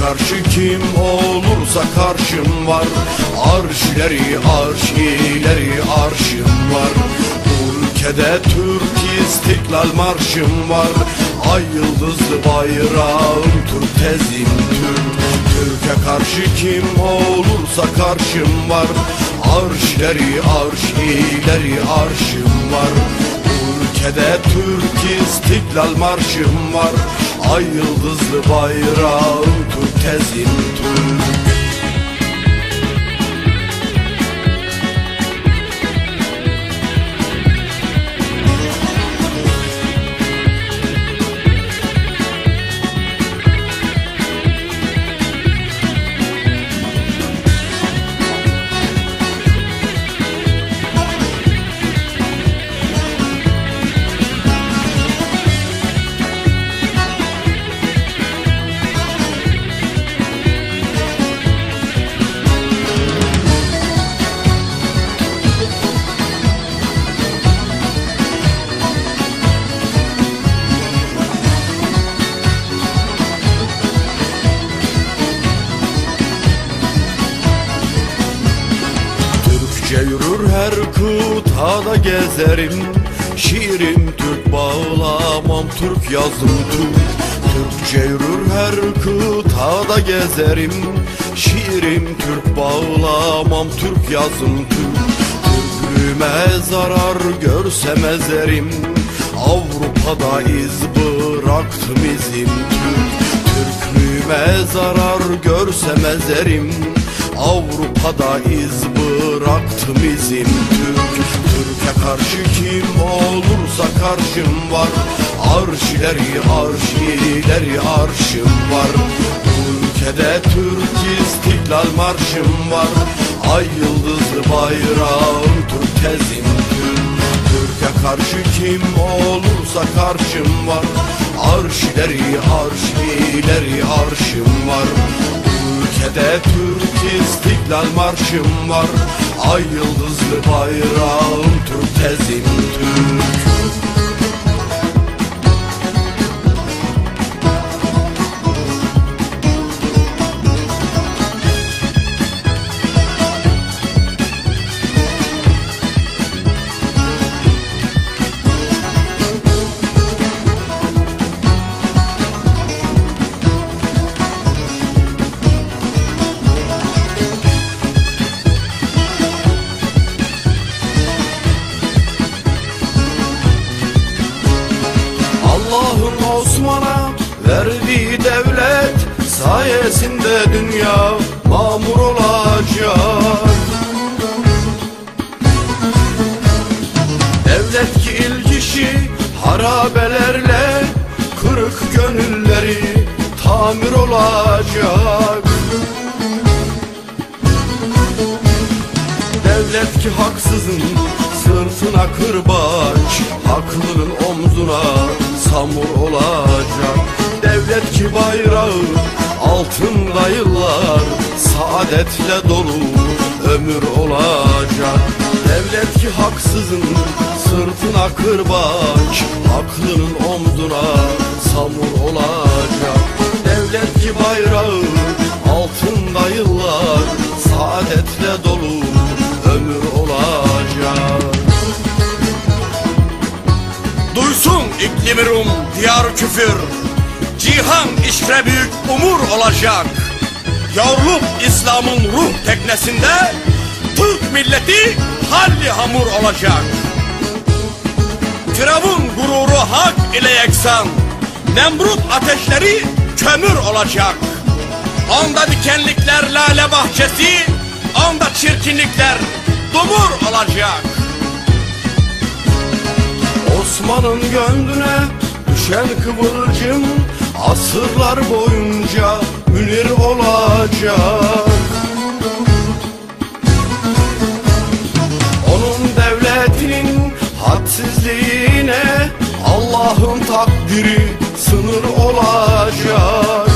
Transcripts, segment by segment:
karşı kim olursa karşım var. Arşileri arşileri arşım var. Ülkede Türk istiklal marşım var. Ay yıldızlı bayrağım Türk tezim Türk. Türkiye karşı kim olursa karşım var. Arşileri arşileri arşım var. Ülkede Türk istiklal marşım var. Ay yıldızlı bayrağım Türk tezim her kıtada gezerim. Şiirim Türk bağlamam Türk yazım Türk Türkçe yürür her kıtada gezerim. Şiirim Türk bağlamam Türk yazım Türk Türklüğüme zarar görsem ezerim. Avrupa'da iz bıraktım izim. Türk Türklüğüme zarar görsem ezerim. Avrupa'da iz bıraktım izim Türk. Türkiye karşı kim olursa karşım var. Arşileri arşileri arşım var. Ülkede Türk istiklal marşım var. Ay yıldızlı bayrağım Türk tezim Türk. Türkiye karşı kim olursa karşım var. Arşileri arşileri arşım var ülkede Türk istiklal marşım var. Ay yıldızlı bayrağım Türk tezim Türk sayesinde dünya mamur olacak. Devlet ki ilk işi harabelerle kırık gönülleri tamir olacak. Devlet ki haksızın sırtına kırbaç Haklının omzuna samur olacak Devlet ki bayrağı altında yıllar Saadetle dolu ömür olacak. Devlet ki haksızın sırtına kırbaç Haklının omzuna samur olacak. Devlet ki bayrağı altında yıllar Saadetle dolu ömür olacak. Duysun iklimi Rum diyar küfür Cihan işre büyük umur olacak. Yavruluk İslam'ın ruh teknesinde Türk milleti halli hamur olacak. Firavun gururu hak ile yeksan Nemrut ateşleri kömür olacak. Onda dikenlikler lale bahçesi Onda çirkinlikler dumur olacak. Osman'ın gönlüne düşen kıvılcım Asırlar boyunca münir olacak. Onun devletinin hadsizliğine Allah'ın takdiri sınır olacak.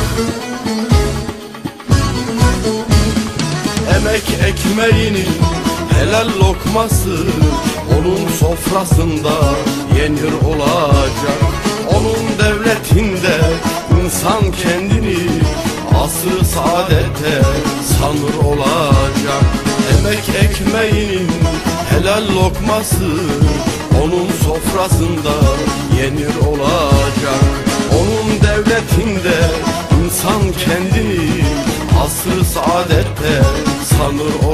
Emek ekmeğinin helal lokması Onun sofrasında yenir olacak devletinde insan kendini Asrı saadete sanır olacak. Emek ekmeğinin helal lokması Onun sofrasında yenir olacak. Onun devletinde insan kendini Asrı saadette sanır olacak